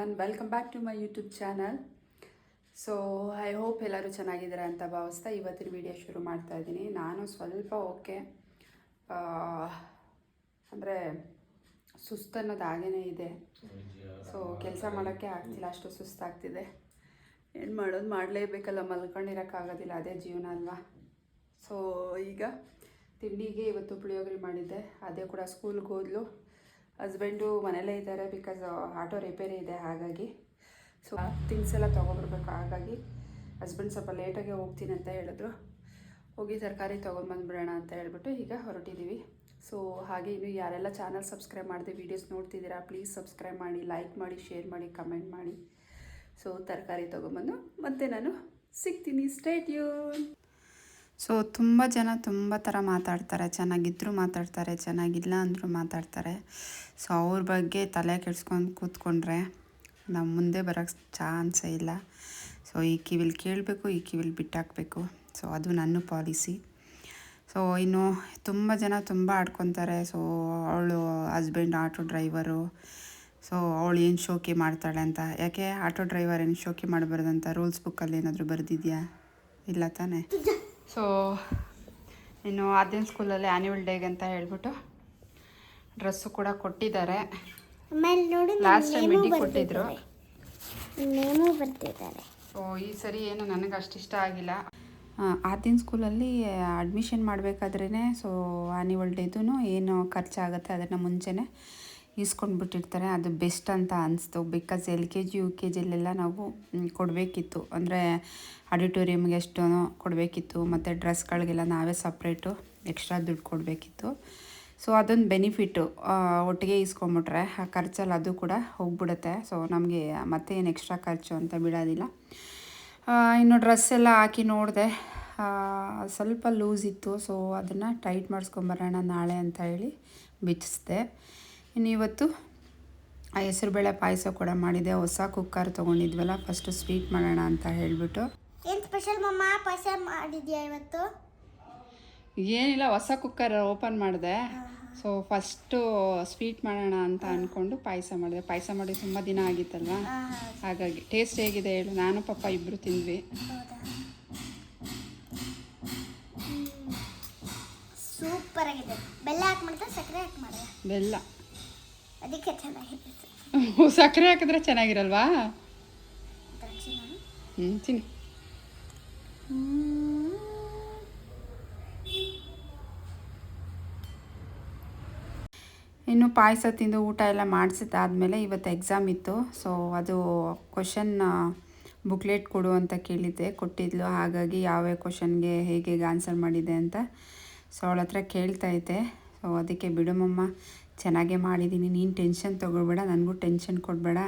One welcome back to my YouTube channel so I hope ಎಲ್ಲರೂ ಚೆನ್ನಾಗಿದ್ದಾರೆ ಅಂತ ಭಾವಿಸ್ತಾ ಇವತ್ತಿನ ವಿಡಿಯೋ ಶುರು ಮಾಡ್ತಾ ಇದ್ದೀನಿ. ನಾನು ಸ್ವಲ್ಪ ಓಕೆ ಅಂದರೆ ಸುಸ್ತು ಅನ್ನೋದು ಹಾಗೇ ಇದೆ. ಸೊ ಕೆಲಸ ಮಾಡೋಕ್ಕೆ ಆಗ್ತಿಲ್ಲ, ಅಷ್ಟು ಸುಸ್ತಾಗ್ತಿದೆ. ಏನು ಮಾಡೋದು, ಮಾಡಲೇಬೇಕಲ್ಲ, ಮಲ್ಕೊಂಡಿರೋಕ್ಕಾಗೋದಿಲ್ಲ, ಅದೇ ಜೀವನ ಅಲ್ವಾ? ಸೊ ಈಗ ತಿಂಡಿಗೆ ಇವತ್ತು ಪುಳಿಯೋಗರೆ ಮಾಡಿದ್ದೆ. ಅದೇ ಕೂಡ ಸ್ಕೂಲ್ಗೆ ಹೋದ್ಲು. ಹಸ್ಬೆಂಡು ಮನೇಲೇ ಇದ್ದಾರೆ ಬಿಕಾಸ್ ಆಟೋ ರಿಪೇರಿ ಇದೆ, ಹಾಗಾಗಿ. ಸೊ ಥಿಂಗ್ಸ್ ಎಲ್ಲ ತೊಗೊಬರ್ಬೇಕು ಹಾಗಾಗಿ ಹಸ್ಬೆಂಡ್ ಸ್ವಲ್ಪ ಲೇಟಾಗೆ ಹೋಗ್ತೀನಿ ಅಂತ ಹೇಳಿದ್ರು. ಹೋಗಿ ತರಕಾರಿ ತೊಗೊಂಡ್ಬಂದ್ಬಿಡೋಣ ಅಂತ ಹೇಳ್ಬಿಟ್ಟು ಈಗ ಹೊರಟಿದ್ದೀವಿ ಸೊ ಹಾಗೆ ಇನ್ನು ಯಾರೆಲ್ಲ ಚಾನಲ್ ಸಬ್ಸ್ಕ್ರೈಬ್ ಮಾಡಿದೆ ವೀಡಿಯೋಸ್ ನೋಡ್ತಿದ್ದೀರಾ ಪ್ಲೀಸ್ ಸಬ್ಸ್ಕ್ರೈಬ್ ಮಾಡಿ ಲೈಕ್ ಮಾಡಿ ಶೇರ್ ಮಾಡಿ ಕಮೆಂಟ್ ಮಾಡಿ. ಸೊ ತರಕಾರಿ ತೊಗೊಂಬಂದು ಮತ್ತೆ ನಾನು ಸಿಗ್ತೀನಿ. ಸ್ಟೇಟ್ ಯೂನ್ ಸೊ ತುಂಬ ಜನ ತುಂಬ ಥರ ಮಾತಾಡ್ತಾರೆ. ಚೆನ್ನಾಗಿದ್ದರೂ ಮಾತಾಡ್ತಾರೆ, ಚೆನ್ನಾಗಿಲ್ಲ ಅಂದರೂ ಮಾತಾಡ್ತಾರೆ. ಸೊ ಅವ್ರ ಬಗ್ಗೆ ತಲೆ ಕೆಡ್ಸ್ಕೊಂಡು ಕೂತ್ಕೊಂಡ್ರೆ ನಾವು ಮುಂದೆ ಬರೋಕ್ಕೆ ಚಾನ್ಸೇ ಇಲ್ಲ. ಸೊ ಈ ಕಿವಿಲಿ ಕೇಳಬೇಕು, ಈ ಕಿವಿಲಿ ಬಿಟ್ಟಾಕಬೇಕು. ಸೊ ಅದು ನನ್ನ ಪಾಲಿಸಿ. ಸೊ ಇನ್ನು ತುಂಬ ಜನ ತುಂಬ ಆಡ್ಕೊತಾರೆ. ಸೊ ಅವಳು ಹಸ್ಬೆಂಡ್ ಆಟೋ ಡ್ರೈವರು ಸೊ ಅವಳು ಏನು ಶೋಕಿ ಮಾಡ್ತಾಳೆ ಅಂತ. ಯಾಕೆ? ಆಟೋ ಡ್ರೈವರ್ ಏನು ಶೋಕಿ ಮಾಡಬಾರ್ದಂತ ರೂಲ್ಸ್ ಬುಕ್ಕಲ್ಲಿ ಏನಾದರೂ ಬರೆದಿದೆಯಾ? ಇಲ್ಲ ತಾನೇ? ಸೊ ಇನ್ನು ಆದ್ಯನ್ ಸ್ಕೂಲಲ್ಲಿ ಆ್ಯನ್ಯುವಲ್ ಡೇಗೆ ಅಂತ ಹೇಳ್ಬಿಟ್ಟು ಡ್ರೆಸ್ಸು ಕೂಡ ಕೊಟ್ಟಿದ್ದಾರೆ. ಲಾಸ್ಟ್ ಟೈಮ್ ಕೊಟ್ಟಿದ್ರು. ನೇಮು ಬರ್ತಿದ್ದಾರೆ ಸೊ ಈ ಸರಿ ಏನು ನನಗೆ ಅಷ್ಟಿಷ್ಟ ಇಷ್ಟ ಆಗಿಲ್ಲ. ಆದಿನ ಸ್ಕೂಲಲ್ಲಿ ಅಡ್ಮಿಷನ್ ಮಾಡಬೇಕಾದ್ರೇ ಸೊ ಆ್ಯನ್ಯುವಲ್ ಡೇದು ಏನು ಖರ್ಚಾಗುತ್ತೆ ಅದನ್ನು ಮುಂಚೆನೇ. ಇಸ್ಕೊಂಡು ಬಿಟ್ಟಿರ್ತಾರೆ ಅದು ಬೆಸ್ಟ್ ಅಂತ ಅನಿಸ್ತು. Because L K G, U K ಜಿಲೆಲ್ಲ ನಾವು ಕೊಡಬೇಕಿತ್ತು. ಅಂದರೆ ಆಡಿಟೋರಿಯಮ್ಗೆ ಎಷ್ಟೋ ಕೊಡಬೇಕಿತ್ತು. ಮತ್ತು ಡ್ರೆಸ್ಗಳಿಗೆಲ್ಲ ನಾವೇ ಸಪ್ರೇಟು ಎಕ್ಸ್ಟ್ರಾ ದುಡ್ಡು ಕೊಡಬೇಕಿತ್ತು. ಸೊ, ಅದೊಂದು ಬೆನಿಫಿಟ್ಟು ಒಟ್ಟಿಗೆ ಇಸ್ಕೊಂಬಿಟ್ರೆ ಆ ಖರ್ಚಲ್ಲಿ ಅದು ಕೂಡ ಹೋಗ್ಬಿಡುತ್ತೆ. ಸೊ, ನಮಗೆ ಮತ್ತೆ ಏನು ಎಕ್ಸ್ಟ್ರಾ ಖರ್ಚು ಅಂತ ಬಿಡೋದಿಲ್ಲ. ಇನ್ನು ಡ್ರೆಸ್ ಎಲ್ಲ ಹಾಕಿ ನೋಡಿದೆ. ಸ್ವಲ್ಪ ಲೂಸ್ ಇತ್ತು. ಸೊ, ಅದನ್ನು ಟೈಟ್ ಮಾಡಿಸ್ಕೊಂಬರೋಣ ನಾಳೆ ಅಂತ ಹೇಳಿ ಬಿಚ್ಚಿಸ್ದೆ. ಇನ್ನು ಇವತ್ತು ಆ ಹೆಸರುಬೇಳೆ ಪಾಯಸ ಕೂಡ ಮಾಡಿದೆ. ಹೊಸ ಕುಕ್ಕರ್ ತೊಗೊಂಡಿದ್ವಲ್ಲ ಫಸ್ಟು ಸ್ವೀಟ್ ಮಾಡೋಣ ಅಂತ ಹೇಳಿಬಿಟ್ಟು. ಏನು ಸ್ಪೆಷಲ್ ಮಮ್ಮ? ಪಾಯಸ ಮಾಡಿದ್ಯಾ ಇವತ್ತು? ಏನಿಲ್ಲ ಹೊಸ ಕುಕ್ಕರ್ ಓಪನ್ ಮಾಡಿದೆ. ಸೊ ಫಸ್ಟು ಸ್ವೀಟ್ ಮಾಡೋಣ ಅಂತ ಅಂದ್ಕೊಂಡು ಪಾಯಸ ಮಾಡಿದೆ. ಪಾಯಸ ಮಾಡಿ ತುಂಬ ದಿನ ಆಗಿತ್ತಲ್ವಾ? ಹಾಗಾಗಿ ಟೇಸ್ಟ್ ಹೇಗಿದೆ ಹೇಳು. ನಾನು ಪಪ್ಪ ಇಬ್ಬರು ತಿಂದ್ವಿ. ಸೂಪರ್ ಆಗಿದೆ. ಬೆಲ್ಲ ಹಾಕಿ ಮಾಡಿದ್ರೆ? ಸಕ್ಕರೆ ಹಾಕಿ ಮಾಡಿದೆ ಬೆಲ್ಲ. ಅದಕ್ಕೆ ಚೆನ್ನಾಗಿರುತ್ತೆ. ಸಕ್ಕರೆ ಹಾಕಿದ್ರೆ ಚೆನ್ನಾಗಿರಲ್ವಾ? ಹ್ಞೂ ತಿನ್ನಿ. ಇನ್ನು ಪಾಯಸ ತಿಂದು ಊಟ ಎಲ್ಲ ಮಾಡಿಸಿದ್ದಾದಮೇಲೆ ಇವತ್ತು ಎಕ್ಸಾಮ್ ಇತ್ತು. ಸೊ ಅದು ಕ್ವಶನ್ ಬುಕ್ಲೆಟ್ ಕೊಡು ಅಂತ ಕೇಳಿದ್ದೆ. ಕೊಟ್ಟಿದ್ಲು. ಹಾಗಾಗಿ ಯಾವ್ಯಾವ ಕ್ವಶನ್ಗೆ ಹೇಗೆ ಹೇಗೆ ಆನ್ಸರ್ ಮಾಡಿದೆ ಅಂತ ಸೊ ಅವಳ ಹತ್ರ ಕೇಳ್ತಾ ಇದ್ದೆ. ಸೊ ಅದಕ್ಕೆ ಬಿಡುಮಮ್ಮ ಚೆನ್ನಾಗೇ ಮಾಡಿದ್ದೀನಿ, ನೀನು ಟೆನ್ಷನ್ ತೊಗೊಳ್ಬೇಡ, ನನಗೂ ಟೆನ್ಷನ್ ಕೊಡಬೇಡ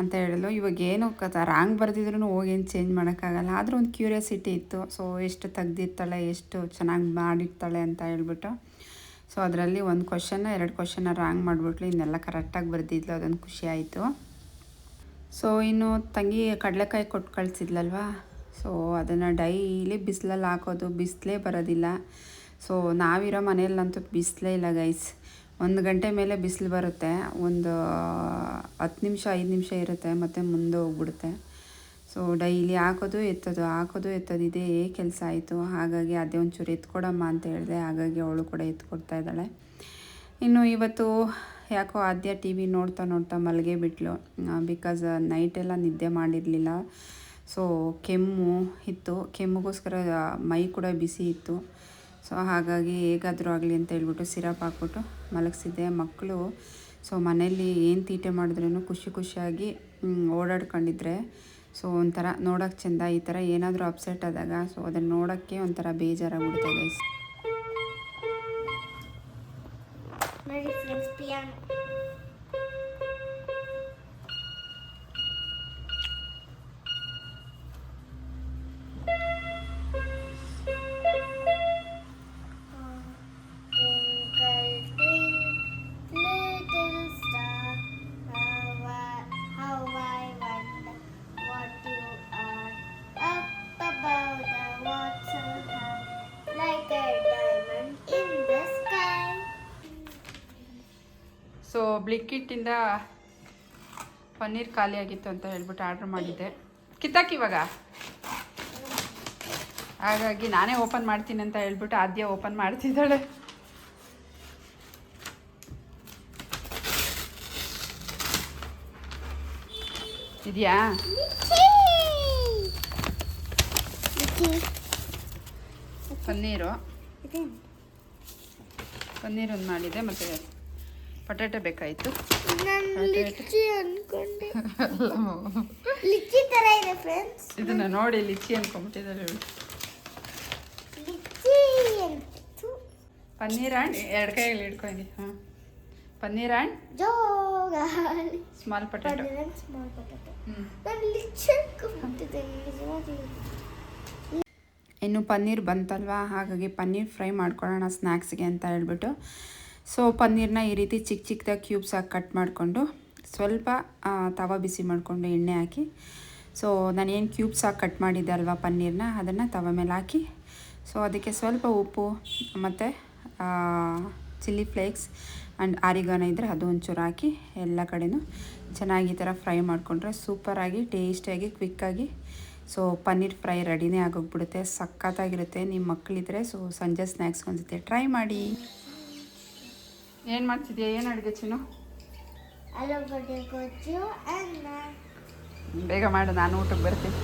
ಅಂತ ಹೇಳಿದ್ಲು. ಇವಾಗ ಏನು ಕಥ ರಾಂಗ್ ಬರೆದಿದ್ರು ಹೋಗೇನು ಚೇಂಜ್ ಮಾಡೋಕ್ಕಾಗಲ್ಲ. ಆದರೂ ಒಂದು ಕ್ಯೂರಿಯಾಸಿಟಿ ಇತ್ತು. ಸೊ ಎಷ್ಟು ತೆಗ್ದಿರ್ತಾಳೆ, ಎಷ್ಟು ಚೆನ್ನಾಗಿ ಮಾಡಿರ್ತಾಳೆ ಅಂತ ಹೇಳ್ಬಿಟ್ಟು. ಸೊ ಅದರಲ್ಲಿ ಒಂದು ಕ್ವಶನ್ನ ಎರಡು ಕ್ವಶನ್ನ ರಾಂಗ್ ಮಾಡಿಬಿಟ್ಲು. ಇನ್ನೆಲ್ಲ ಕರೆಕ್ಟಾಗಿ ಬರೆದಿದ್ಲು. ಅದೊಂದು ಖುಷಿ ಆಯಿತು. ಸೊ ಇನ್ನು ತಂಗಿ ಕಡಲೆಕಾಯಿ ಕೊಟ್ಟು ಕಳಿಸಿದ್ಲಲ್ವಾ? ಸೊ ಅದನ್ನು ಡೈಲಿ ಬಿಸಿಲಲ್ಲಿ ಹಾಕೋದು, ಬಿಸಿಲೇ ಬರೋದಿಲ್ಲ. ಸೊ ನಾವಿರೋ ಮನೆಯಲ್ಲಂತೂ ಬಿಸಿಲೇ ಇಲ್ಲ ಗೈಸ್ ಒಂದು ಗಂಟೆ ಮೇಲೆ ಬಿಸಿಲು ಬರುತ್ತೆ. ಒಂದು ಹತ್ತು ನಿಮಿಷ, ಐದು ನಿಮಿಷ ಇರುತ್ತೆ, ಮತ್ತು ಮುಂದೆ ಹೋಗ್ಬಿಡುತ್ತೆ. ಸೊ ಡೈಲಿ ಹಾಕೋದು ಎತ್ತೋದು ಹಾಕೋದು ಎತ್ತೋದು, ಇದೇ ಕೆಲಸ ಆಯಿತು. ಹಾಗಾಗಿ ಅದೇ ಒಂಚೂರು ಎತ್ಕೊಡಮ್ಮ ಅಂತ ಹೇಳಿದೆ. ಹಾಗಾಗಿ ಅವಳು ಕೂಡ ಎತ್ಕೊಡ್ತಾ ಇದ್ದಾಳೆ. ಇನ್ನು ಇವತ್ತು ಯಾಕೋ ಆದ್ಯ ಟಿ ವಿ ನೋಡ್ತಾ ನೋಡ್ತಾ ಮಲಗೇ ಬಿಟ್ಲು. ಬಿಕಾಸ್ ನೈಟೆಲ್ಲ ನಿದ್ದೆ ಮಾಡಿರಲಿಲ್ಲ. ಸೊ ಕೆಮ್ಮು ಇತ್ತು. ಕೆಮ್ಮುಗೋಸ್ಕರ ಮೈ ಕೂಡ ಬಿಸಿ ಇತ್ತು. ಸೊ ಹಾಗಾಗಿ ಹೇಗಾದರೂ ಆಗಲಿ ಅಂತ ಹೇಳ್ಬಿಟ್ಟು ಸಿರಪ್ ಹಾಕ್ಬಿಟ್ಟು ಮಲಗಿಸಿದ್ದೆ. ಮಕ್ಕಳು, ಸೊ ಮನೆಯಲ್ಲಿ ಏನು ತೀಟೆ ಮಾಡಿದ್ರೂ ಖುಷಿ ಖುಷಿಯಾಗಿ ಓಡಾಡ್ಕೊಂಡಿದ್ರೆ, ಸೊ ಒಂಥರ ನೋಡೋಕ್ಕೆ ಚೆಂದ, ಈ ಥರ ಏನಾದರೂ ಅಪ್ಸೆಟ್ ಆದಾಗ, ಸೊ ಅದನ್ನು ನೋಡೋಕ್ಕೆ ಒಂಥರ ಬೇಜಾರಾಗ್ಬಿಡುತ್ತೆ ಬ್ಲಿಕ್ಕಿಟ್ಟಿಂದ ಪನ್ನೀರ್ ಖಾಲಿ ಆಗಿತ್ತು ಅಂತ ಹೇಳ್ಬಿಟ್ಟು ಆರ್ಡ್ರ್ ಮಾಡಿದ್ದೆ. ಕಿತ್ತಾಕಿ ಇವಾಗ? ಹಾಗಾಗಿ ನಾನೇ ಓಪನ್ ಮಾಡ್ತೀನಿ ಅಂತ ಹೇಳ್ಬಿಟ್ಟು ಆದ್ಯ ಓಪನ್ ಮಾಡ್ತಿದ್ದಾಳೆ. ಇದೆಯಾ? ಪನ್ನೀರು. ಪನ್ನೀರ್ ಒಂದು ಮಾಡಿದೆ ಮತ್ತು ಪೊಟ್ಯಾಟೊ ಬೇಕಾಯಿತು. ಇದನ್ನ ನೋಡಿ ಲಿಚ್ಚಿ ಅಂತಿತ್ತು ಪನ್ನೀರ್ ಆ್ಯಂಡ್ ಎರಡು ಕೈಯಲ್ಲಿ ಇಟ್ಕೊಂಡಿ ಹಾಂ. ಪನ್ನೀರ್ ಆ್ಯಂಡ್ ಜೋಗಾಲಿ ಸ್ಮಾಲ್ ಪೊಟ್ಯಾಟೊ. ಪೊಟೆಟೊ ಇನ್ನು ಪನ್ನೀರ್ ಬಂತಲ್ವಾ? ಹಾಗಾಗಿ ಪನ್ನೀರ್ ಫ್ರೈ ಮಾಡ್ಕೊಳ್ಳೋಣ ಸ್ನ್ಯಾಕ್ಸ್ಗೆ ಅಂತ ಹೇಳ್ಬಿಟ್ಟು. ಸೊ ಪನ್ನೀರ್ನ ಈ ರೀತಿ ಚಿಕ್ಕ ಚಿಕ್ಕದಾಗಿ ಕ್ಯೂಬ್ಸ್ ಹಾಕಿ ಕಟ್ ಮಾಡಿಕೊಂಡು ಸ್ವಲ್ಪ ತವ ಬಿಸಿ ಮಾಡಿಕೊಂಡು ಎಣ್ಣೆ ಹಾಕಿ. ಸೊ ನಾನೇನು ಕ್ಯೂಬ್ಸ್ ಹಾಕಿ ಕಟ್ ಮಾಡಿದ್ದೆ ಅಲ್ವಾ ಪನ್ನೀರ್ನ, ಅದನ್ನು ತವ ಮೇಲೆ ಹಾಕಿ. ಸೊ ಅದಕ್ಕೆ ಸ್ವಲ್ಪ ಉಪ್ಪು ಮತ್ತು ಚಿಲ್ಲಿ ಫ್ಲೇಕ್ಸ್ ಆ್ಯಂಡ್ ಆರಿಗಾನ ಇದ್ದರೆ ಅದು ಒಂಚೂರು ಹಾಕಿ ಎಲ್ಲ ಕಡೆನೂ ಚೆನ್ನಾಗಿ ಈ ಥರ ಫ್ರೈ ಮಾಡಿಕೊಂಡ್ರೆ ಸೂಪರಾಗಿ ಟೇಸ್ಟಿಯಾಗಿ ಕ್ವಿಕ್ಕಾಗಿ ಸೊ ಪನ್ನೀರ್ ಫ್ರೈ ರೆಡಿನೇ ಆಗೋಗ್ಬಿಡುತ್ತೆ, ಸಖತ್ತಾಗಿರುತ್ತೆ. ನಿಮ್ಮ ಮಕ್ಕಳಿದ್ರೆ ಸೊ ಸಂಜೆ ಸ್ನ್ಯಾಕ್ಸ್ ಅನ್ಸುತ್ತೆ ಟ್ರೈ ಮಾಡಿ. ಏನು ಮಾಡ್ತಿದ್ಯಾ? ಏನು ಅಡುಗೆ ಚಿನ್ನು? ಆಲೂಗಡ್ಡೆ ಗೊಜ್ಜು ಅನ್ನ. ಬೇಗ ಮಾಡು ನಾನು ಊಟಕ್ಕೆ ಬರ್ತೀನಿ.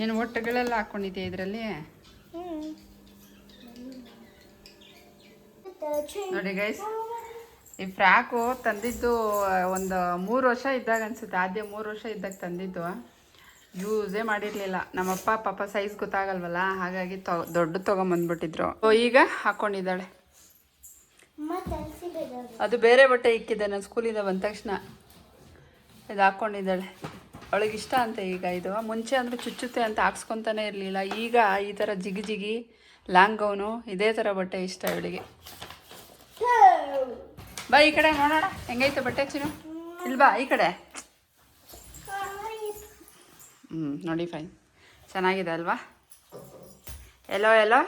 ಏನು ಒಟ್ಟುಗಳೆಲ್ಲ ಹಾಕ್ಕೊಂಡಿದ್ಯಾ ಇದರಲ್ಲಿ? ನೋಡಿ ಗೈಸ್ ಈ ಫ್ರಾಕು ತಂದಿದ್ದು ಒಂದು ಮೂರು ವರ್ಷ ಇದ್ದಾಗ ಅನ್ಸುತ್ತೆ. ಆದ್ಯ ಮೂರು ವರ್ಷ ಇದ್ದಾಗ ತಂದಿದ್ದು. ಯೂಸೇ ಮಾಡಿರಲಿಲ್ಲ. ನಮ್ಮಪ್ಪ ಪಾಪ ಸೈಜ್ ಗೊತ್ತಾಗಲ್ವಲ್ಲ, ಹಾಗಾಗಿ ತೊ, ದೊಡ್ಡ ತಗೊಂಬಂದ್ಬಿಟ್ಟಿದ್ರು. ಈಗ ಹಾಕ್ಕೊಂಡಿದ್ದಾಳೆ ಅದು ಬೇರೆ ಬಟ್ಟೆ ಇಕ್ಕಿದೆ, ನಾನು ಸ್ಕೂಲಿಂದ ಬಂದ ತಕ್ಷಣ. ಇದು ಹಾಕ್ಕೊಂಡಿದ್ದಾಳೆ ಅವಳಿಗೆ ಇಷ್ಟ ಅಂತ ಈಗ ಇದು. ಮುಂಚೆ ಅಂದರೆ ಚುಚ್ಚುತ್ತೆ ಅಂತ ಹಾಕ್ಸ್ಕೊತಾನೆ ಇರಲಿಲ್ಲ. ಈಗ ಈ ಥರ ಜಿಗಿ ಜಿಗಿ ಲಾಂಗ್ ಗೌನು ಇದೇ ಥರ ಬಟ್ಟೆ ಇಷ್ಟ ಇವಳಿಗೆ. ಬಾ, ಈ ಕಡೆ ನೋಡೋಣ. ಹೆಂಗೈತೆ ಬಟ್ಟೆ ಚಿನ್ನು? ಇಲ್ವಾ, ಈ ಕಡೆ? ಹ್ಞೂ ನೋಡಿ ಫೈನ್ ಚೆನ್ನಾಗಿದೆ ಅಲ್ವಾ? ಎಲ್ಲೋ ಎಲ್ಲೋ.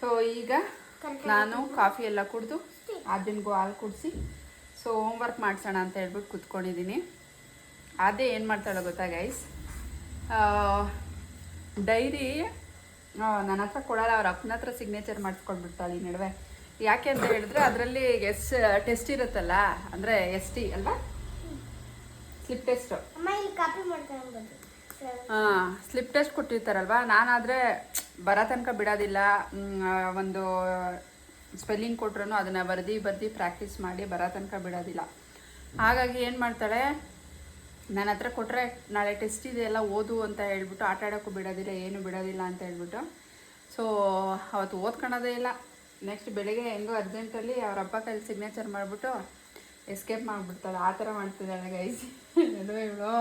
ಸೊ ಈಗ ನಾನು ಕಾಫಿ ಎಲ್ಲ ಕುಡಿದು ಆದ್ಯನಿಗೂ ಹಾಲು ಕುಡಿಸಿ ಸೊ ಹೋಮ್ವರ್ಕ್ ಮಾಡಿಸೋಣ ಅಂತ ಹೇಳ್ಬಿಟ್ಟು ಕೂತ್ಕೊಂಡಿದ್ದೀನಿ. ಅದೇ ಏನು ಮಾಡ್ತಾಳೆ ಗೊತ್ತಾ ಗೈಸ್ ಡೈರಿ ನನ್ನ ಹತ್ರ ಕೊಡೋಲ್ಲ ಅವ್ರ ಅಪ್ಪನ ಹತ್ರ ಸಿಗ್ನೇಚರ್ ಮಾಡಿಸ್ಕೊಂಡ್ಬಿಡ್ತಾಳೆ ಈ ನಡುವೆ. ಯಾಕೆ ಅಂತ ಹೇಳಿದ್ರೆ ಅದರಲ್ಲಿ ಎಸ್ ಟೆಸ್ಟ್ ಇರುತ್ತಲ್ಲ ಅಂದರೆ ಎಸ್ ಟಿ ಅಲ್ವಾ ಸ್ಲಿಪ್ ಟೆಸ್ಟು ಹಾಂ ಸ್ಲಿಪ್ ಟೆಸ್ಟ್ ಕೊಟ್ಟಿರ್ತಾರಲ್ವಾ? ನಾನಾದರೆ ಬರೋ ತನಕ ಬಿಡೋದಿಲ್ಲ. ಒಂದು ಸ್ಪೆಲ್ಲಿಂಗ್ ಕೊಟ್ರು ಅದನ್ನು ಬರ್ದು ಬರ್ದು ಪ್ರಾಕ್ಟೀಸ್ ಮಾಡಿ ಬರೋ ತನಕ ಬಿಡೋದಿಲ್ಲ. ಹಾಗಾಗಿ ಏನು ಮಾಡ್ತಾಳೆ? ನನ್ನ ಹತ್ರ ಕೊಟ್ಟರೆ ನಾಳೆ ಟೆಸ್ಟ್ ಇದೆಯಲ್ಲ ಓದು ಅಂತ ಹೇಳ್ಬಿಟ್ಟು ಆಟ ಆಡೋಕ್ಕೂ ಬಿಡೋದಿಲ್ಲ ಏನು ಬಿಡೋದಿಲ್ಲ ಅಂತ ಹೇಳ್ಬಿಟ್ಟು. ಸೊ ಅವತ್ತು ಓದ್ಕೊಳೋದೇ ಇಲ್ಲ. ನೆಕ್ಸ್ಟ್ ಬೆಳಿಗ್ಗೆ ಹೆಂಗೋ ಅರ್ಜೆಂಟಲ್ಲಿ ಅವ್ರ ಅಪ್ಪ ಕೈಲಿ ಸಿಗ್ನೇಚರ್ ಮಾಡಿಬಿಟ್ಟು ಎಸ್ಕೇಪ್ ಮಾಡಿಬಿಡ್ತಾಳೆ. ಆ ಥರ ಮಾಡ್ತಿದ್ದಾಳೆ ಗೈಸಿ ಗೈಸ್ ಇವಳು.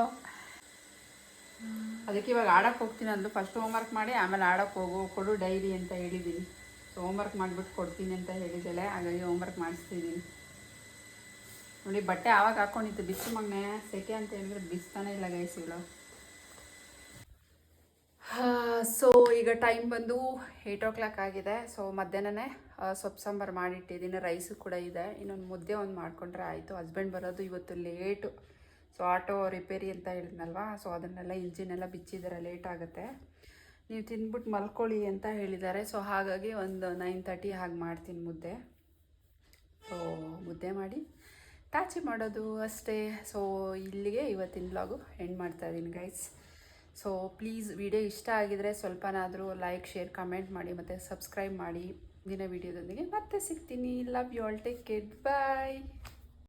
ಅದಕ್ಕೆ ಇವಾಗ ಆಡೋಕೆ ಹೋಗ್ತೀನಿ ಅಂದ್ಲು. ಫಸ್ಟ್ ಹೋಮ್ವರ್ಕ್ ಮಾಡಿ ಆಮೇಲೆ ಆಡೋಕೆ ಹೋಗು, ಕೊಡು ಡೈರಿ ಅಂತ ಹೇಳಿದ್ದೀನಿ. ಸೊ ಹೋಮ್ವರ್ಕ್ ಮಾಡಿಬಿಟ್ಟು ಕೊಡ್ತೀನಿ ಅಂತ ಹೇಳಿದ್ದಾಳೆ. ಹಾಗಾಗಿ ಹೋಮ್ವರ್ಕ್ ಮಾಡಿಸ್ತಿದ್ದೀನಿ. ನೋಡಿ ಬಟ್ಟೆ ಆವಾಗ ಹಾಕ್ಕೊಂಡಿತ್ತು ಬಿಸಿ ಮಗ್ನೆ. ಸೆಕೆ ಅಂತ ಹೇಳಿದ್ರೆ ಬಿಸ್ತಾನೆ ಇಲ್ಲ ಗೈಸ್ ಇವಳು. ಸೊ ಈಗ ಟೈಮ್ ಬಂದು ಏಯ್ಟ್ ಓ ಕ್ಲಾಕ್ ಆಗಿದೆ. ಸೊ ಮಧ್ಯಾಹ್ನನೇ ಸೊಪ್ಪು ಸಾಂಬಾರು ಮಾಡಿಟ್ಟಿದ್ದೀನಿ. ರೈಸು ಕೂಡ ಇದೆ. ಇನ್ನೊಂದು ಮುದ್ದೆ ಒಂದು ಮಾಡಿಕೊಂಡ್ರೆ ಆಯಿತು. ಹಸ್ಬೆಂಡ್ ಬರೋದು ಇವತ್ತು ಲೇಟು ಸೊ ಆಟೋ ರಿಪೇರಿ ಅಂತ ಹೇಳಿದ್ನಲ್ವಾ? ಸೊ ಅದನ್ನೆಲ್ಲ ಇಂಜಿನೆಲ್ಲ ಬಿಚ್ಚಿದ್ದಾರೆ ಲೇಟ್ ಆಗುತ್ತೆ. ನೀವು ತಿಂದ್ಬಿಟ್ಟು ಮಲ್ಕೊಳ್ಳಿ ಅಂತ ಹೇಳಿದ್ದಾರೆ. ಸೊ ಹಾಗಾಗಿ ಒಂದು ನೈನ್ ತರ್ಟಿ ಹಾಗೆ ಮಾಡ್ತೀನಿ ಮುದ್ದೆ. ಸೊ ಮುದ್ದೆ ಮಾಡಿ ತಾಚಿ ಮಾಡೋದು ಅಷ್ಟೇ. ಸೊ ಇಲ್ಲಿಗೆ ಇವತ್ತಿನ ಬ್ಲಾಗು ಎಂಡ್ ಮಾಡ್ತಾ ಇದ್ದೀನಿ ಗೈಸ್ ಸೊ ಪ್ಲೀಸ್ ವಿಡಿಯೋ ಇಷ್ಟ ಆಗಿದರೆ ಸ್ವಲ್ಪನಾದರೂ ಲೈಕ್, ಶೇರ್, ಕಮೆಂಟ್ ಮಾಡಿ ಮತ್ತು ಸಬ್ಸ್ಕ್ರೈಬ್ ಮಾಡಿ ದಿನ ವಿಡಿಯೋದೊಂದಿಗೆ ಮತ್ತೆ ಸಿಗ್ತೀನಿ. Love you all take care bye